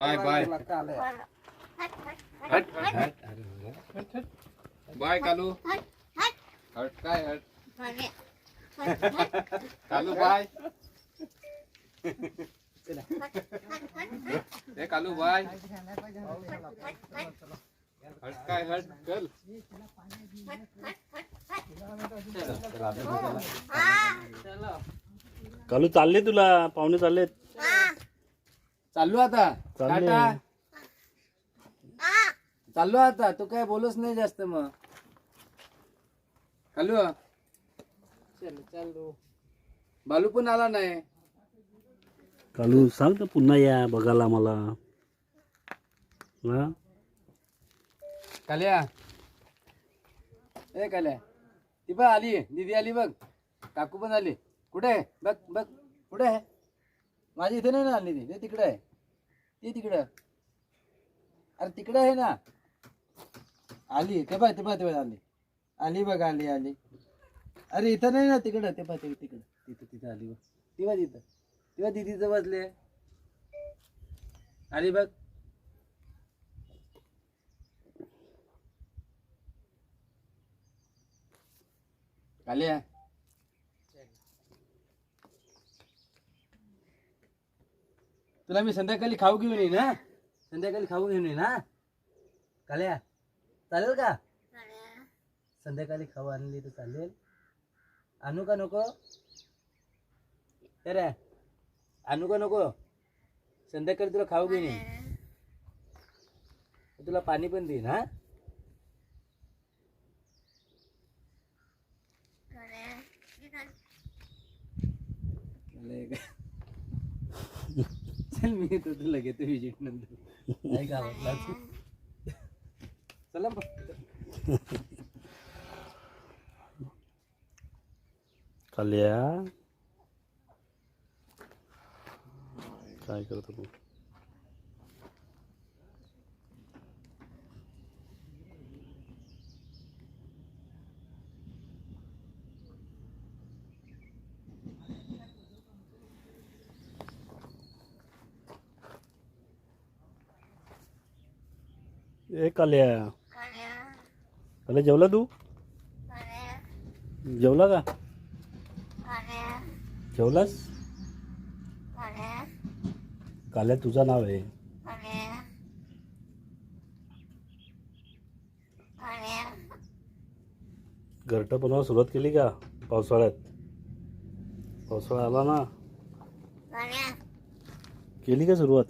Bye bye हट हट हट बाय कालू. हट काय हट? कालू बाय. ए कालू बाय. हट काय हट? चल. कालू चालले तुला पाहुणे चाललेत. चाललो आता. चालले. टाटा. चाललो आता. तू काय बोलूच नाही जास्त मग. चालू चाललो. बालू पण आला नाही. कालू सांग तर पुन्हा या बघायला मला हा? काल्या. ए काल्या. ती बघ आली. दीदी आली बघ. काकू पण आली. कुठे आहे? बघ बघ. कुठे आहे? माझी इथे नाही ना आली ती. ते तिकडे आहे. ते तिकडं. अरे तिकडं आहे ना. आली ते बघ ते ते आली. आली बघ आली आली. अरे इथं नाही ना तिकडं. ते बघ ते तिकडं. तिथं तिथं आली बघ. तेव्हा तिथं. तेव्हा बघ बसले आली बघ. काल्या तुला मी संध्याकाळी खाऊ घेऊन येईन ना संध्याकाळी खाऊ घेऊन येईन ना काल्या चालेल का? संध्याकाळी खाऊ आणली तर चालेल. आणू का नको? अरे आणू का नको? संध्याकाळी तुला खाऊ घेऊन येईन. तुला पाणी पण देईन हा? चल मी येतो तुला घेतो विजिट नंतर. नाही का आवडला चला मग. काल्या काय करतो तू? ए काल्या. काल्या. जेवला तू? जेवला का? जेवलास? काल्या. तुझं नाव आहे. घरटं बनवायला सुरुवात केली का पावसाळ्यात? पावसाळा आला ना? केली का सुरुवात?